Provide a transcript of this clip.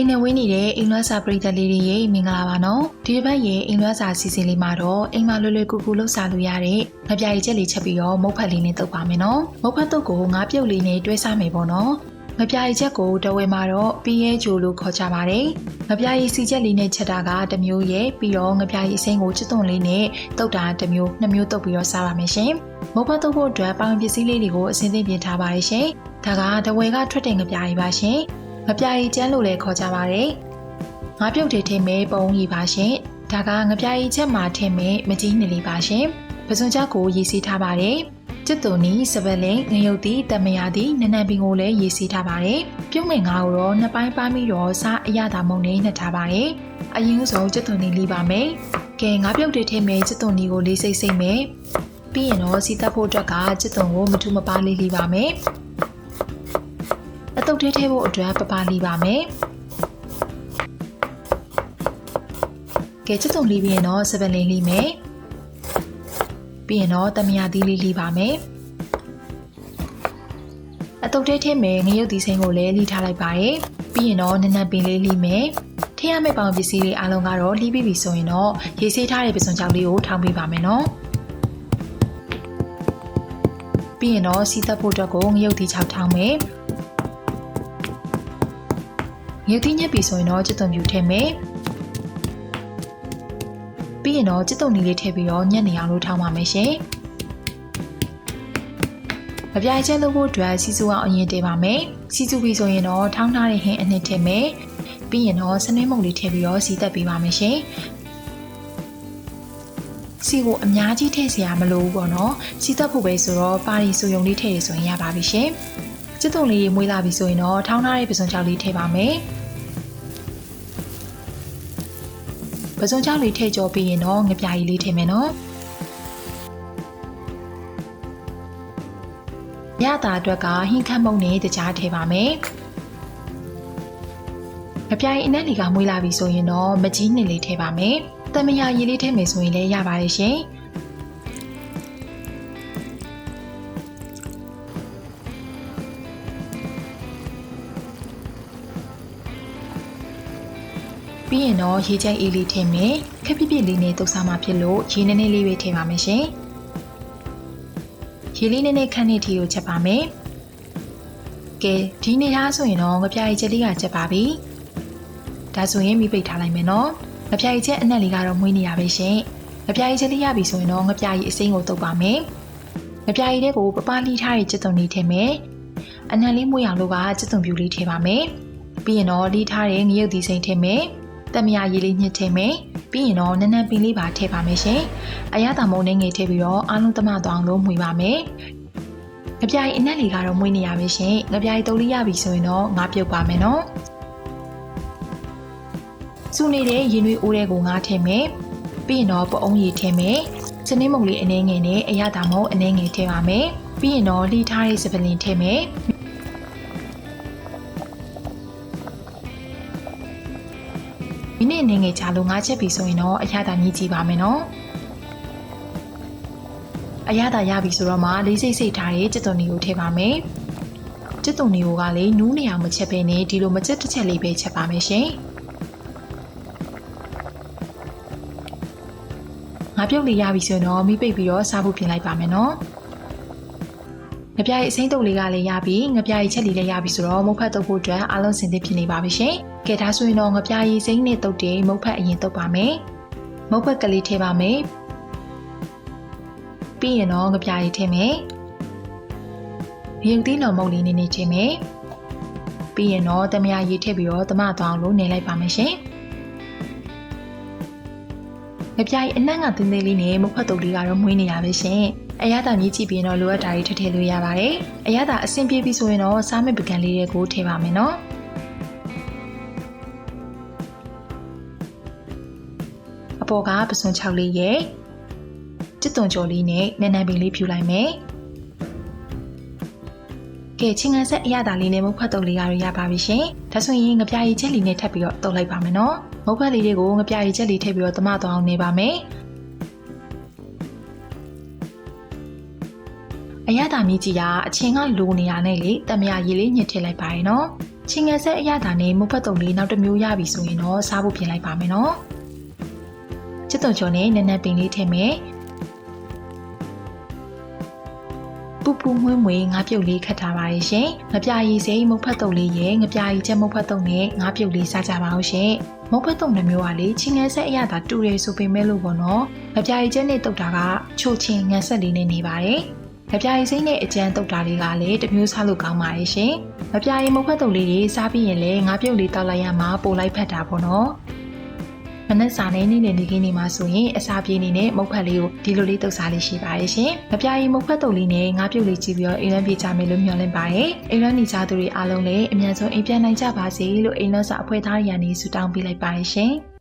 အိမ်နဲ့ဝင်းနေတဲ့အိမ်လွှားစာပရိသတ်လေးတွေရေမင်္ဂလာပါနော်ဒီတစ်ပတ်ရေအိမ်လွှားစာစီစဉ်လေးမှာတော့အိမ်မှာလွယ်လွယ်ကူကူလှုပ်ရှားလို့ရတဲ့ငပြာရီချက်လေးချက်ပြီးတော့မုတ်ဖက်လေးနဲ့တုပ်ပါမယ်နော်မုတ်ဖက်တုပ်ကိုငါးပြုတ်လေးနဲ့တွဲစားမယ်ပေါ့နော်ငပြာရီချက်ကိုတဝဲမှာတော့ပီးရဲဂျိုလို့ခေါ်ကြပါတယ်ငပြာရီစီချက်လေးနဲ့ချက်တာကတစ်မျိုးရဲ့ပြီးတော့ငပြာရီအစိမ်းကိုချစ်သွန်လေးနဲ့တုပ်တာတစ်မျိုးနှစ်မျိုးတုပ်ပြီးတော့စားပါမယ်ရှင်မုတ်ဖက်တုပ်ဖို့အတွက်ပေါင်ပစ္စည်းလေးတွေကိုအစင်းသိပြင်ထားပါရရှင်ဒါကတဝဲကထွက်တဲ့ငပြာရီပါရှင် ငပြာရီကျန်းလို့လည်းခေါ်ကြပါတယ်ငါးပြုတ်တွေထည့်မဲ့ပုံကြီးပါရှင်ဒါကငပြာရီချက်မှာထည့်မဲ့မကြီးနေလေးပါရှင်ပစွန်ချက်ကိုရေးစီးထားပါတယ်ကျစ်တုန်နီစပလင်ငရုတ်တီတမယာတီနနန်ပင်ကိုလည်းရေးစီးထားပါတယ်ပြုံးငင်ငါးကိုတော့နှစ်ပိုင်းပိုင်းပြီးတော့စားအရသာမုံနဲ့နှက်ထားပါတယ်အရင်ဆုံးကျစ်တုန်နီလေးပါမယ်ကဲငါးပြုတ်တွေထည့်မဲ့ကျစ်တုန်နီကိုလေးစိတ်စိတ်မယ်ပြီးရင်တော့စီတက်ဖို့အတွက်ကကျစ်တုန်ကိုမထူမပါလေးလေးပါမယ်အတုတ် ထဲထည့်ဖို့အတွက်ပပလေးပါမယ်ကဲကျစ်တုံလေးပြီးရင်တော့စပယ်လေးလေးမယ်ပြီးရင်တော့တမယာသီးလေးလေးပါမယ်အတုတ်ထဲထည့်မယ်ငရုတ်သီးစိမ်းကိုလည်းလှီထားလိုက်ပါတယ်ပြီးရင်တော့နနက်ပင်လေးလှီမယ်ထည့်ရမယ့်ပေါင်ပစ္စည်းလေးအားလုံးကတော့လှီးပြီးပြီဆိုရင်တော့ရေဆေးထားတဲ့ပစုံကြောက်လေးကိုထောင်းပေးပါမယ်နော်ပြီးရင်တော့စီသက်ဖို့အတွက်ကိုငရုတ်သီးချောက်ထောင်းမယ် မြူသီးညက်ပြီဆိုရင်တော့ကျွတ်သွန်မြူထည့်မယ်။ပြီးရင်တော့ကျွတ်သွန်နီလေးထည့်ပြီးတော့ညက်နေအောင်လို့ထားပါမယ်ရှင်။မပြိုင်ချက်လုပ်ဖို့အတွက်စီစုအောင်အရင်တည်ပါမယ်။စီစုပြီဆိုရင်တော့ထောင်းထားတဲ့ဟင်းအနှစ်ထည့်မယ်။ပြီးရင်တော့စနေမုံလေးထည့်ပြီးတော့စီတက်ပေးပါမယ်ရှင်။စီကိုအများကြီးထည့်စရာမလိုဘူးပေါ့နော်။စီတက်ဖို့ပဲဆိုတော့ပါရီစုံုံလေးထည့်ရဆိုရင်ရပါပြီရှင်။ကျစ်တုံလေးရေးမွေးလာပြီဆိုရင်တော့ထောင်းထားတဲ့ပစွန်ချောက်လေးထည့်ပါမယ်။ ပစုံချောက်လေးထည့်ကြောပြီးရင်တော့ငပြာကြီးလေးထည့်မယ်နော်ရတာအတွက်ကဟင်းခတ်မုံနဲ့တကြားထည့်ပါမယ်ငပြာကြီးအနက်လီကမွေးလာပြီဆိုရင်တော့မကြီးနှစ်လေးထည့်ပါမယ်တမယာရည်လေးထည့်မယ်ဆိုရင်လည်းရပါတယ်ရှင် ပြီးရင်တော့ရေချိုက်အေးလေးထည့်မယ်ခက်ပြပြလေးနဲ့တုပ်စားမှဖြစ်လို့ရေနည်းနည်းလေးပဲထည့်ပါမယ်ရှင်ရေလေးနည်းနည်းခန့်နေထီကိုချက်ပါမယ်ကဲဒီနေသားဆိုရင်တော့ငပြားရီချက်လေးကချက်ပါပြီဒါဆိုရင်မိပိတ်ထားလိုက်မယ်နော်ငပြားရီချက်အနက်လေးကတော့မွေးနေရပဲရှင်ငပြားရီချက်လေးရပြီဆိုရင်တော့ငပြားရီအစိမ်းကိုတုပ်ပါမယ်ငပြားရီတဲ့ကိုပပလီထားတဲ့ချက်သွန်လေးထည့်မယ်အနက်လေးမွေးအောင်လို့ကချက်သွန်ပြူလေးထည့်ပါမယ်ပြီးရင်တော့လီထားတဲ့ငရုတ်သီးစိမ်းထည့်မယ် တမယာရည်လေးညှစ်ထည့်မယ်ပြီးရင်တော့နန်းနန်းပင်လေးပါထည့်ပါမယ်ရှင်အရသာမုံနဲ့ငယ်ထည့်ပြီးတော့အားလုံးသမသွားအောင်လို့မှွေပါမယ်ငပြားရီအနက်လေးကတော့မွေးနေရပါရှင်ငပြားရီတုံးလေးရပြီဆိုရင်တော့ငါပြုတ်ပါမယ်နော်စုနေတဲ့ရင်တွေးအိုးတဲ့ကိုငါထည့်မယ်ပြီးရင်တော့ပအုံးရည်ထည့်မယ်စနင်းမုံလေးအနှဲငယ်နဲ့အရသာမုံအနှဲငယ်ထည့်ပါမယ်ပြီးရင်တော့လှီထားတဲ့စပလင်ထည့်မယ် မိနစ်အနေငယ်ကြာလို့ငါချက်ပြီဆိုရင်တော့အရသာမြည်ကြည့်ပါမယ်နော်အရသာရပြီဆိုတော့မှလေးစိတ်စိတ်ထားတဲ့ကြက်သွန်တွေကိုထည့်ပါမယ်ကြက်သွန်တွေကိုကလည်းနူးနေအောင်မချက်ဘဲနဲ့ဒီလိုမချက်တစ်ချက်လေးပဲချက်ပါမယ်ရှင်ငါပြုတ်လေးရပြီဆိုရင်တော့မိပိတ်ပြီးတော့စားဖို့ပြင်လိုက်ပါမယ်နော် ငပြားရဲ့အစိမ့်တုပ်လေးကလည်းရပြီငပြားရဲ့ချက်လေးလည်းရပြီဆိုတော့မုတ်ဖတ်တုပ်ဖို့အတွက်အားလုံးစင်သစ်ဖြစ်နေပါပြီရှင်။ကဲဒါဆိုရင်တော့ငပြားရည်စိမ့်နဲ့တုပ်တယ်မုတ်ဖတ်အရင်တုပ်ပါမယ်။မုတ်ဖတ်ကလေးထည့်ပါမယ်။ပြီးရင်တော့ငပြားရည်ထည့်မယ်။ရုပ်သီးလော်မုတ်လေးနည်းနည်းချင်းမယ်။ပြီးရင်တော့တမယာရည်ထည့်ပြီးတော့တမသွားအောင်လို့နေလိုက်ပါမယ်ရှင်။ ငပြားရည်အနှံ့ကတင်းသေးလေးနဲ့မုတ်ဖတ်တုပ်လေးကတော့မွေးနေတာပဲရှင်။အရသာမြည်ကြည့်ပြီးတော့လိုအပ်တာတွေထည့်ထည့်လို့ရပါတယ်။အရသာအဆင်ပြေပြီဆိုရင်တော့စားမယ့်ပကံလေးတွေကိုထည့်ပါမယ်နော်။အပေါ်ကပစွန်6လေးရဲ့ကျစ်သွန်ကြော်လေးနဲ့နန်းနန်းပင်လေးဖြူလိုက်မယ်။ ကဲချင်းငန်းဆက်အရသာလေးနဲ့မုတ်ဖတ်တုပ်လေးရရပါပြီရှင်။ဒါဆိုရင်ငပြားရီချက်လေးနဲ့ထပ်ပြီးတော့တုပ်လိုက်ပါမယ်နော်။မုတ်ဖတ်လေးတွေကိုငပြားရီချက်လေးထည့်ပြီးတော့သမသွားအောင်နေပါမယ်။အရသာမြည်ကြီးကအချင်းကလိုနေတာနဲ့လေတမရရေလေးညှစ်ထည့်လိုက်ပါရနော်ချင်းငယ်ဆက်အရသာနဲ့မုတ်ဖတ်တုံလေးနောက်တစ်မျိုးရပြီဆိုရင်တော့စားဖို့ပြင်လိုက်ပါမယ်နော်ချစ်တုံချော်နဲ့နက်နက်ပင်လေးထည့်မယ် ပူပူမွှေးမွေးငါးပြုတ်လေးခတ်ထားပါရဲ့ရှင်ငပြာရည်စိမ့်မုတ်ဖတ်တုံလေးရဲ့ငပြာရည်ချက်မုတ်ဖတ်တုံနဲ့ငါးပြုတ်လေးစားကြပါအောင်ရှင်မုတ်ဖတ်တုံတစ်မျိုးကလေချင်းငယ်ဆက်အရသာတူတယ်ဆိုပေမဲ့လို့ပေါ့နော်ငပြာရည်ချက်နဲ့တုတ်တာကချိုချင်းငန်းဆက်လေးနဲ့နေပါတယ်ငပြာရည်စိမ့်နဲ့အကျန်းတုတ်တာလေးကလည်းတစ်မျိုးစားလို့ကောင်းပါရဲ့ရှင်ငပြာရည်မုတ်ဖတ်တုံလေးတွေစားပြီးရင်လည်းငါးပြုတ်လေးတောက်လိုက်ရမှာပိုလိုက်ဖက်တာပေါ့နော် မနက်စာနဲ့နေ့လည်နေခင်းနေမှာဆိုရင်အစာပြေးနေတဲ့မုတ်ဖက်လေးကိုဒီလိုလေးတုပ်စားလေးရှိပါတယ်ရှင်။မပြာရီမုတ်ဖက်တုပ်လေးနဲ့ငါးပြုတ်လေးကြည့်ပြီးတော့အိမ်လန်းပြေးကြမယ်လို့မျှော်လင့်ပါတယ်။အိမ်လန်းနေကြသူတွေအားလုံးလည်းအမြန်ဆုံးအိမ်ပြန်နိုင်ကြပါစေလို့အိမ်လန်းစာအဖွဲ့သားရန်နေဆုတောင်းပေးလိုက်ပါတယ်ရှင်။